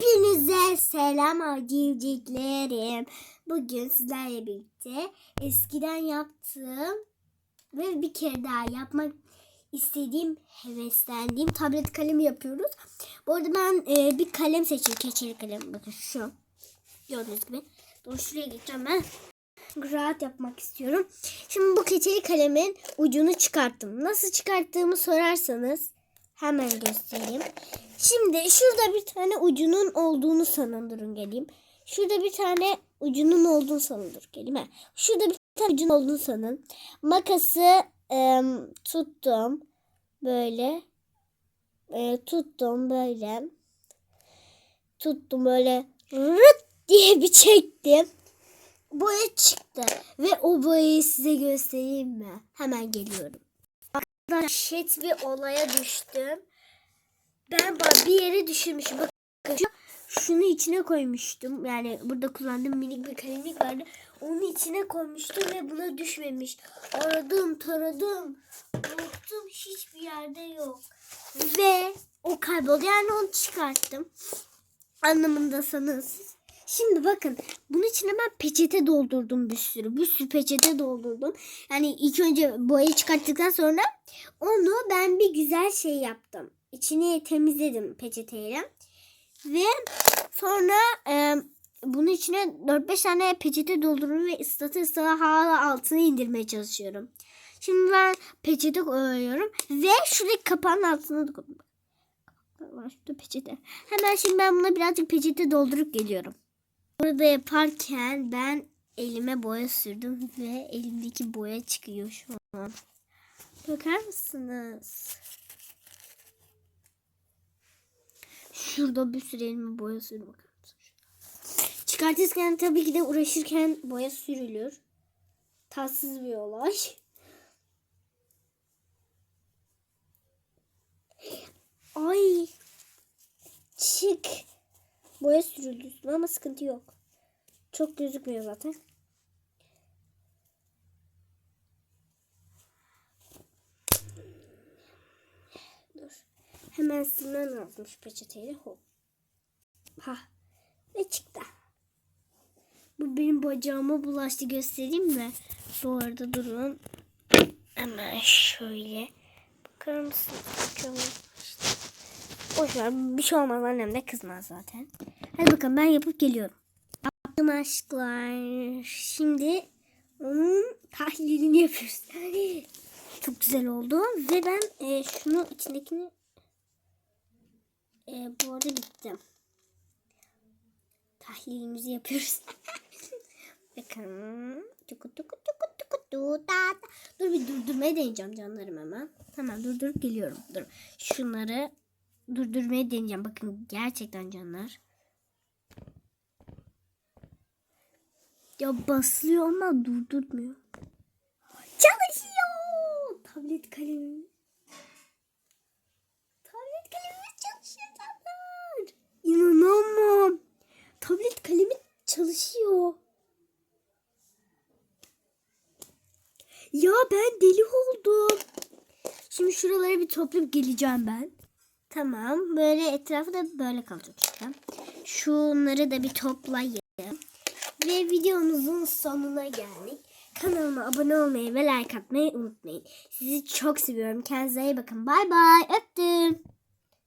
Hepinize selam avcıcıklarım. Bugün sizlerle birlikte eskiden yaptığım ve bir kere daha yapmak istediğim, heveslendiğim tablet kalemi yapıyoruz. Bu arada ben e, bir kalem seçtim. Keçeli kalem. Bakın şu. Gördüğünüz gibi. Dur şuraya geçeceğim ben. Rahat yapmak istiyorum. Şimdi bu keçeli kalemin ucunu çıkarttım. Nasıl çıkarttığımı sorarsanız hemen göstereyim. Şimdi şurada bir tane ucunun olduğunu sanın durun geleyim. Şurada bir tane ucunun olduğunu sanın dur geleyim. Ha. Şurada bir tane ucunun olduğunu sanın. Makası e, tuttum böyle. E, tuttum böyle. Tuttum böyle rıt diye bir çektim. Boya çıktı. Ve o boyayı size göstereyim mi? Hemen geliyorum. Şet bir olaya düştüm. Ben bir yere düşürmüşüm. Bakın şu- şunu içine koymuştum. Yani burada kullandığım minik bir kalemlik vardı. Onu içine koymuştum ve buna düşmemiş. Aradım taradım. Baktım hiçbir yerde yok. Ve o kayboldu. Yani onu çıkarttım. Anlamındasanız. Şimdi bakın bunun içine ben peçete doldurdum bir sürü. Bir sürü peçete doldurdum. Yani ilk önce boyayı çıkarttıktan sonra onu ben bir güzel şey yaptım. İçini temizledim peçeteyle. Ve sonra e, bunun içine 4-5 tane peçete dolduruyorum ve ıslata ıslata hala altını indirmeye çalışıyorum. Şimdi ben peçete koyuyorum ve şuradaki kapağın altına da şurada peçete. Hemen şimdi ben buna birazcık peçete doldurup geliyorum. Burada yaparken ben elime boya sürdüm ve elimdeki boya çıkıyor şu an. Bakar mısınız? Şurada bir sürü elime boya mısınız? Çıkartırken tabii ki de uğraşırken boya sürülür. Tatsız bir olay. Ay. Çık. Boya sürüldü ama sıkıntı yok. Çok gözükmüyor zaten. Dur. Hemen silmem lazım şu peçeteyle. Hop. Ha. Ve çıktı. Bu benim bacağıma bulaştı. Göstereyim mi? Bu arada durun. Hemen şöyle. Bakar mısınız? Boş. Bir şey olmaz. Annem de kızmaz zaten. Hadi bakalım ben yapıp geliyorum. Yaptım aşklar. Şimdi onun tahlilini yapıyoruz. Çok güzel oldu. Ve ben e, şunu içindekini e, bu arada bittim. Tahlilimizi yapıyoruz. Bakın. Tuku tuku tuku tuku tu ta ta. Dur bir durdurmaya deneyeceğim canlarım hemen. Hemen durdurup geliyorum. Dur. Şunları durdurmaya deneyeceğim. Bakın gerçekten canlar. Ya basılıyor ama durdurmuyor. Çalışıyor. Tablet kalemim. Tablet kalemimiz çalışıyor canlar. İnanamam. Tablet kalemi çalışıyor. Ya ben deli oldum. Şimdi şuralara bir toplayıp geleceğim ben. Tamam. Böyle etrafı da böyle kalacak işte. Şunları da bir toplayayım. Ve videomuzun sonuna geldik. Kanalıma abone olmayı ve like atmayı unutmayın. Sizi çok seviyorum. Kendinize iyi bakın. Bay bay. Öptüm.